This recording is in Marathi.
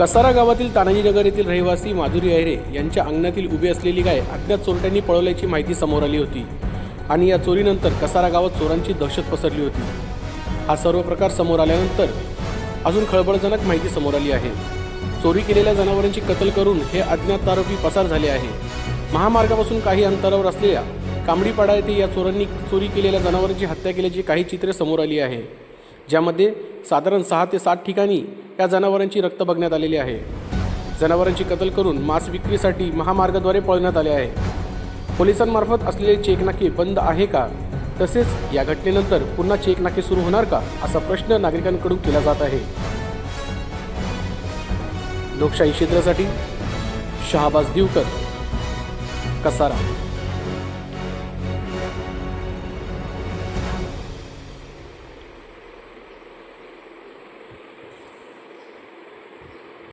कसारा गावातील तानाजीनगर येथील रहिवासी माधुरी अहिरे यांच्या अंगणातील उभी असलेली गाय अज्ञात चोरट्यांनी पळवल्याची माहिती समोर आली होती आणि या चोरीनंतर कसारा गावात चोरांची दहशत पसरली होती. हा सर्व प्रकार समोर आल्यानंतर अजून खळबळजनक माहिती समोर आली आहे. चोरी केलेल्या जनावरांची कत्ल करून हे अज्ञात आरोपी पसार झाले आहे. महामार्गापासून काही अंतरावर असलेल्या कांबडीपाडा येथे या चोरांनी चोरी केलेल्या जनावरांची हत्या केल्याची काही चित्रे समोर आली आहे. ज्यामध्ये साधारण सहा ते सात ठिकाणी या जनावरांची रक्त बघण्यात आलेली आहे. जनावरांची कत्ल करून मांस विक्रीसाठी महामार्गाद्वारे पळण्यात आले आहे. पोलिसांमार्फत असलेले चेकनाके बंद आहे का? तसेच या घटनेनंतर पुन्हा चेकनाके सुरू होणार का? असा प्रश्न नागरिकांकडून केला जात आहे. लोकशाही क्षेत्रासाठी शहाबाज दिवकर कसारा.